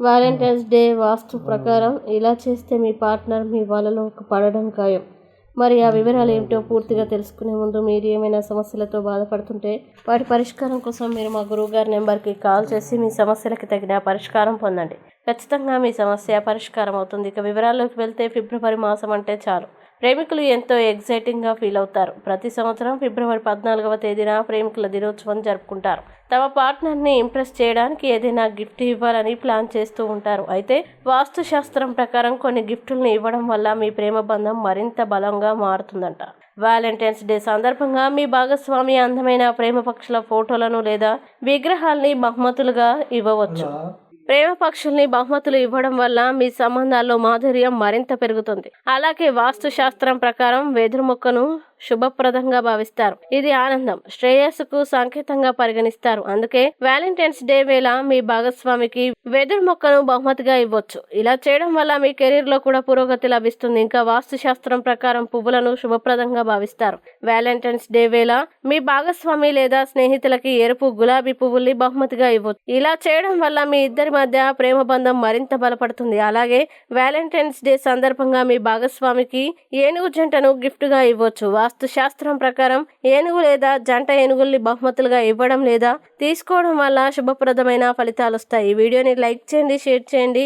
Valentine's day వాస్తు ప్రకారం ఇలా చేస్తే మీ పార్ట్నర్ మీ వాళ్ళలో పడడం ఖాయం. మరి ఆ వివరాలు ఏమిటో పూర్తిగా తెలుసుకునే ముందు మీరు ఏమైనా సమస్యలతో బాధపడుతుంటే వాటి పరిష్కారం కోసం మీరు మా గురువు గారి నెంబర్కి కాల్ చేసి మీ సమస్యలకి తగిన పరిష్కారం పొందండి. ఖచ్చితంగా మీ సమస్య పరిష్కారం అవుతుంది. ఇక వివరాల్లోకి వెళ్తే ఫిబ్రవరి మాసం అంటే చాలు. ప్రేమికులు ఎంతో ఎగ్జైటింగ్గా ఫీల్ అవుతారు. ప్రతి సంవత్సరం ఫిబ్రవరి పద్నాలుగవ తేదీన ప్రేమికుల దినోత్సవం జరుపుకుంటారు. తమ పార్ట్నర్ని ఇంప్రెస్ చేయడానికి ఏదైనా గిఫ్ట్ ఇవ్వాలని ప్లాన్ చేస్తూ ఉంటారు. అయితే వాస్తుశాస్త్రం ప్రకారం కొన్ని గిఫ్టులను ఇవ్వడం వల్ల మీ ప్రేమ బంధం మరింత బలంగా మారుతుందంట. వ్యాలంటైన్స్ డే సందర్భంగా మీ భాగస్వామి అందమైన ప్రేమ పక్షుల ఫోటోలను లేదా విగ్రహాల్ని బహుమతులుగా ఇవ్వవచ్చు. ప్రేమ పక్షుల్ని బహుమతులు ఇవ్వడం వల్ల మీ సంబంధాల్లో మాధుర్యం మరింత పెరుగుతుంది. అలాగే వాస్తు శాస్త్రం ప్రకారం వెదురు మొక్కను శుభప్రదంగా భావిస్తారు. ఇది ఆనందం. శ్రేయస్సుకు సంకేతంగా పరిగణిస్తారు. అందుకే వ్యాలంటైన్స్ డే వేళ మీ భాగస్వామికి వెదురు మొక్కను బహుమతిగా ఇవ్వచ్చు. ఇలా చేయడం వల్ల మీ కెరీర్లో కూడా పురోగతి లభిస్తుంది. ఇంకా వాస్తు శాస్త్రం ప్రకారం పువ్వులను శుభప్రదంగా భావిస్తారు. వ్యాలంటైన్స్ డే వేళ మీ భాగస్వామి లేదా స్నేహితులకి ఎరుపు గులాబీ పువ్వుల్ని బహుమతిగా ఇవ్వచ్చు. ఇలా చేయడం వల్ల మీ ఇద్దరి మధ్య ప్రేమ బంధం మరింత బలపడుతుంది. అలాగే వ్యాలంటైన్స్ డే సందర్భంగా మీ భాగస్వామికి ఏనుగు జంటను గిఫ్ట్గా ఇవ్వచ్చు. వాస్తుశాస్త్రం ప్రకారం ఏనుగు లేదా జంట ఏనుగుల్ని బహుమతులుగా ఇవ్వడం లేదా తీసుకోవడం వల్ల శుభప్రదమైన ఫలితాలు వస్తాయి వీడియోని లైక్ చేయండి షేర్ చేయండి.